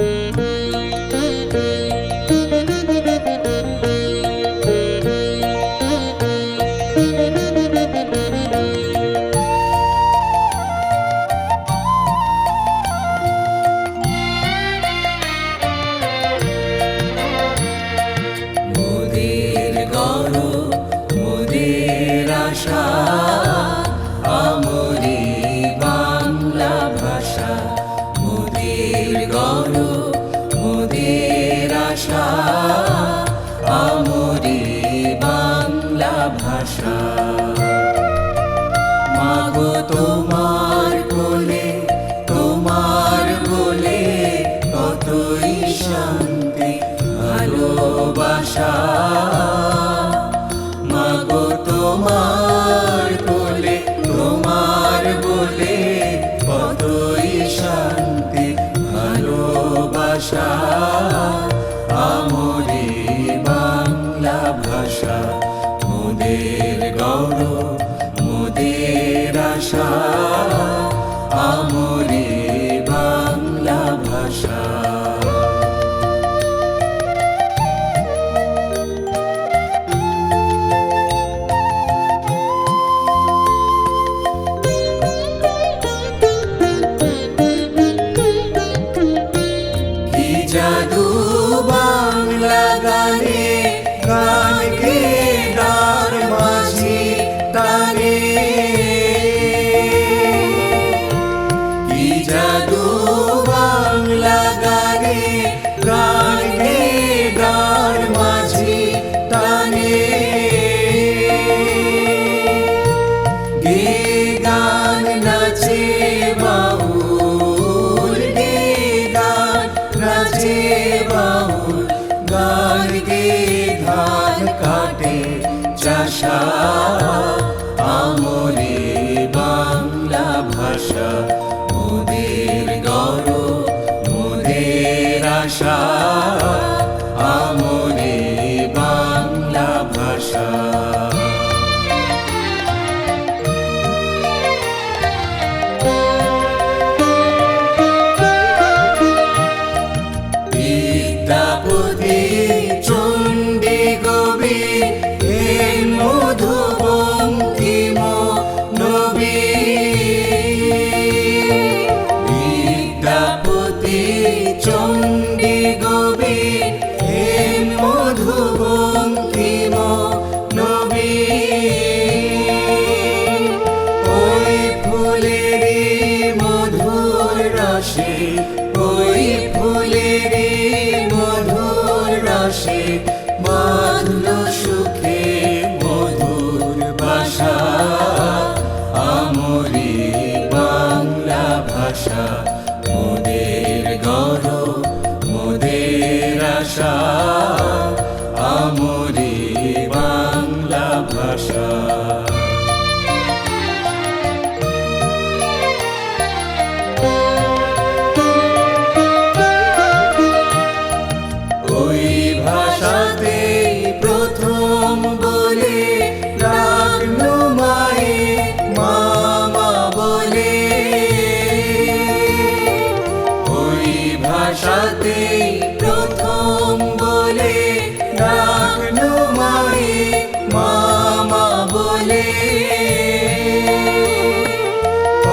মোদের গর্ব মোদের আশা আমরি বাংলা ভাষা। মাগো তোমার কোলে তোমার বলে কতই শান্তি ভালোবাসা। ভালোবাসা আমরে বাংলা ভাষা মোদের গান গে গান মাঝি টানে? কি জাদু বাংলা গানে গান গে গান মাঝি টানে? গে গান নাচে বাউল, গে গান নাচে বাউল গান চাষা আমরে বাংলা ভাষা। মোদের গৌরব মোদের আশা। রসে ওই ফুলেরই মধুর রসে বাঁধল সুখে মধুর বাসা। আমরি বাংলা ভাষা, মোদের গৌরব, মোদের আশা। ভাষাতে প্রথম বলে ডাকলো মায়ে মামা বলে।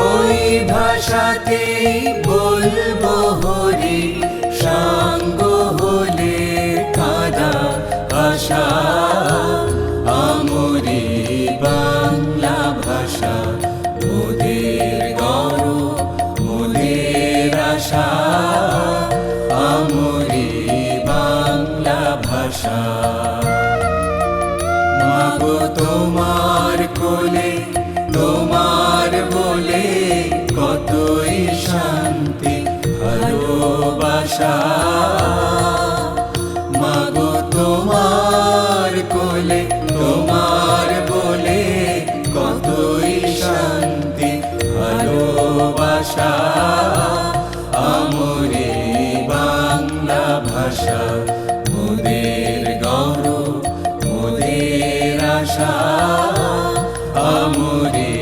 ওই ভাষাতেই বলব হরি, সাঙ্গ হলে কাদা ভাষা, আমরি বাংলা ভাষা, মোদের গৌরব, মোদের আশা। ভাষা আমরে বাংলা ভাষা। মোদের গৌরব মোদের আশা আমরে